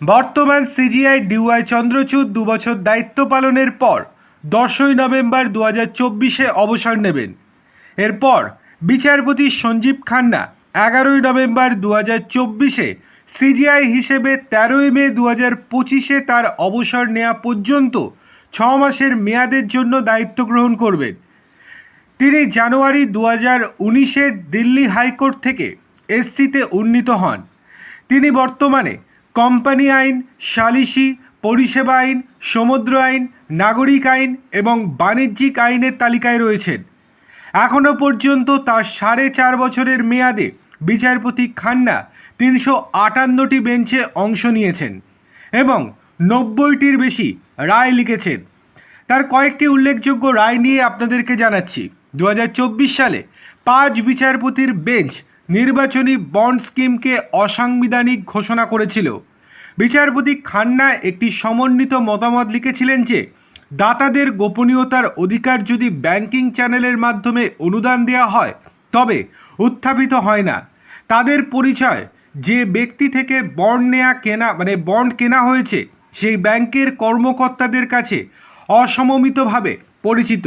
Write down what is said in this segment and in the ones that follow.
বর্তমান CGI dy Chandrachur দুবছর দায়িত্ব পালনের পর দশই নভেম্বর দু হাজার চব্বিশে অবসর নেবেন। এরপর বিচারপতি সঞ্জীব খান্না এগারোই নভেম্বর দু হাজার চব্বিশে সিজিআই হিসেবে তেরোই মে দু হাজার পঁচিশে তার অবসর নেওয়া পর্যন্ত ছ মাসের মেয়াদের জন্য দায়িত্ব গ্রহণ করবেন। তিনি জানুয়ারি দু হাজার উনিশে দিল্লি হাইকোর্ট থেকে এসসিতে উন্নীত হন। তিনি বর্তমানে কোম্পানি আইন, সালিসি, পরিষেবা আইন, সমুদ্র আইন, নাগরিক আইন এবং বাণিজ্যিক আইনের তালিকায় রয়েছেন। এখনও পর্যন্ত তার সাড়ে চার বছরের মেয়াদে বিচারপতি খান্না তিনশো আটান্নটি বেঞ্চে অংশ নিয়েছেন এবং নব্বইটির বেশি রায় লিখেছেন। তার কয়েকটি উল্লেখযোগ্য রায় নিয়ে আপনাদেরকে জানাচ্ছি। দু হাজার চব্বিশ সালে পাঁচ বিচারপতির বেঞ্চ নির্বাচনী বন্ড স্কিমকে অসাংবিধানিক ঘোষণা করেছিল। বিচারপতি খান্না একটি সমন্বিত মতামত লিখেছিলেন যে, দাতাদের গোপনীয়তার অধিকার যদি ব্যাংকিং চ্যানেলের মাধ্যমে অনুদান দেওয়া হয়, তবে উত্থাপিত হয় না। তাদের পরিচয়, যে ব্যক্তি থেকে বন্ড নেওয়া কেনা মানে বন্ড কেনা হয়েছে, সেই ব্যাংকের কর্মকর্তাদের কাছে অসমমিতভাবে পরিচিত।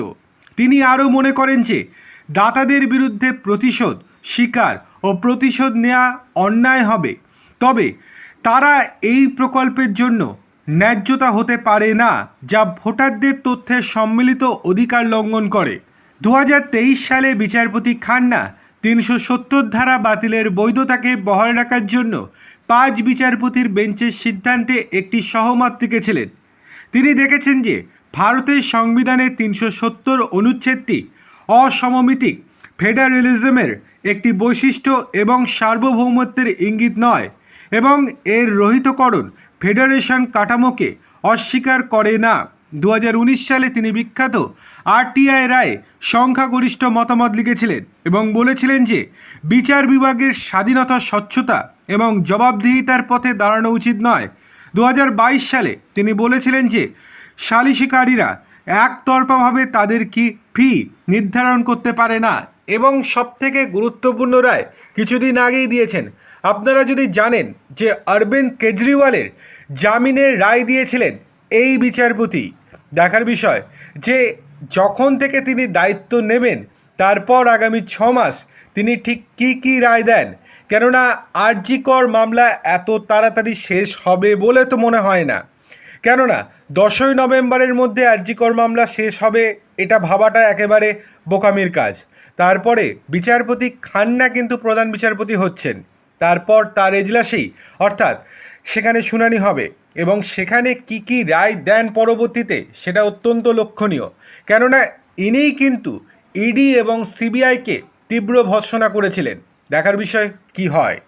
তিনি আরও মনে করেন যে, দাতাদের বিরুদ্ধে প্রতিশোধ, স্বীকার ও প্রতিশোধ নেওয়া অন্যায় হবে। তবে তারা এই প্রকল্পের জন্য ন্যায্যতা হতে পারে না, যা ভোটারদের তথ্যের সম্মিলিত অধিকার লঙ্ঘন করে। দু হাজার তেইশ সালে বিচারপতি খান্না তিনশো সত্তর ধারা বাতিলের বৈধতাকে বহাল রাখার জন্য পাঁচ বিচারপতির বেঞ্চের সিদ্ধান্তে একটি সহমত লিখেছিলেন তিনি দেখেছেন যে ভারতের সংবিধানের তিনশো সত্তর অনুচ্ছেদটি অসমমিতিক ফেডারেলিজমের একটি বৈশিষ্ট্য এবং সার্বভৌমত্বের ইঙ্গিত নয় এবং এর রহিতকরণ ফেডারেশন কাঠামোকে অস্বীকার করে না। দু হাজার উনিশ সালে তিনি বিখ্যাত আরটিআই রায় সংখ্যাগরিষ্ঠ মতামত লিখেছিলেন এবং বলেছিলেন যে, বিচার বিভাগের স্বাধীনতা, স্বচ্ছতা এবং জবাবদিহিতার পথে দাঁড়ানো উচিত নয়। দু সালে তিনি বলেছিলেন যে, সালিশিকারীরা একতরফাভাবে তাদের কি ফি নির্ধারণ করতে পারে না? এবং সবথেকে গুরুত্বপূর্ণ রায় কিছুদিন আগেই দিয়েছেন। আপনারা যদি জানেন যে অরবিন্দ কেজরিওয়ালের জামিনের রায় দিয়েছিলেন এই বিচারপতি, দেখার বিষয় যে যখন থেকে তিনি দায়িত্ব নেবেন, তারপর আগামী ছ মাস তিনি ঠিক কী কী রায় দেন, কেননা আরজিকর মামলা এত তাড়াতাড়ি শেষ হবে বলে তো মনে হয় না। কেননা দশই নভেম্বরের মধ্যে আরজিকর মামলা শেষ হবে, এটা ভাবাটা একেবারে বোকামির কাজ। তারপরে বিচারপতি খান্না কিন্তু প্রধান বিচারপতি হচ্ছেন। তারপর তার এজলাসেই অর্থাৎ সেখানে শুনানি হবে এবং সেখানে কি কি রায় দেন পরবর্তীতে সেটা অত্যন্ত লক্ষণীয়। কেননা ইনিই কিন্তু ইডি এবং সিবিআইকে তীব্র ভৎসনা করেছিলেন। দেখার বিষয় কি হয়?